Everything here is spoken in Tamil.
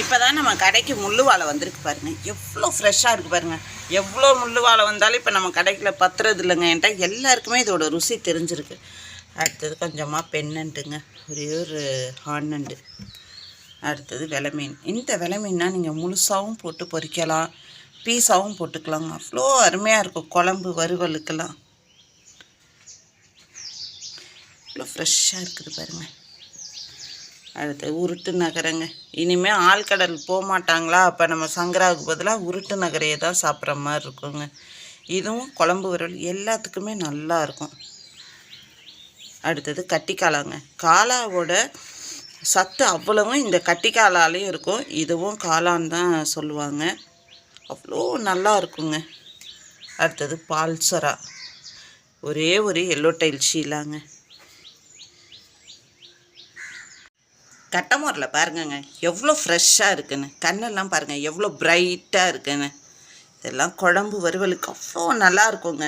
இப்போ தான் நம்ம கடைக்கு முள்ளு வாழை வந்திருக்கு பாருங்க. எவ்வளோ ஃப்ரெஷ்ஷாக இருக்குது பாருங்க. எவ்வளோ முள்ளு வாழை வந்தாலும் இப்போ நம்ம கடைக்குள்ள பத்துறது இல்லைங்க என்கிட்ட. எல்லாருக்குமே இதோட ருசி தெரிஞ்சிருக்கு. அடுத்தது கொஞ்சமாக பெண்ணண்டுங்க ஒரே ஒரு ஹார்னண்டு அடுத்தது விலை மீன் இந்த விலை மீன்னா நீங்கள் முழுசாகவும் போட்டு பொறிக்கலாம். பீஸாகவும் போட்டுக்கலாங்க. அவ்வளோ அருமையாக இருக்கும் குழம்பு வறுவலுக்கெல்லாம். இவ்வளோ ஃப்ரெஷ்ஷாக இருக்குது பாருங்கள் அடுத்து உருட்டு நகரங்க. இனிமேல் ஆழ்கடல் போக மாட்டாங்களா அப்போ நம்ம சங்கராவுக்கு பதிலாக உருட்டு நகரையை தான் சாப்பிட்ற மாதிரி இருக்குங்க. இதுவும் குழம்பு வறுவல் எல்லாத்துக்குமே நல்லா இருக்கும். அடுத்தது கட்டிக்காளாங்க காளாவோட சத்து அவ்வளவும் இந்த கட்டிக்காலாலேயும் இருக்கும். இதுவும் காளான்னு தான் சொல்லுவாங்க. அவ்வளோ நல்லா இருக்குங்க. அடுத்தது பால்சரா. ஒரே ஒரு எல்லோ டைல் ஷீலாங்க. கட்டமோரில் பாருங்கங்க. எவ்வளோ ஃப்ரெஷ்ஷாக இருக்குன்னு. கண்ணெல்லாம் பாருங்கள் எவ்வளோ பிரைட்டாக இருக்குன்னு. இதெல்லாம் குழம்பு வறுவலுக்கு அவ்வளோ நல்லா இருக்குங்க.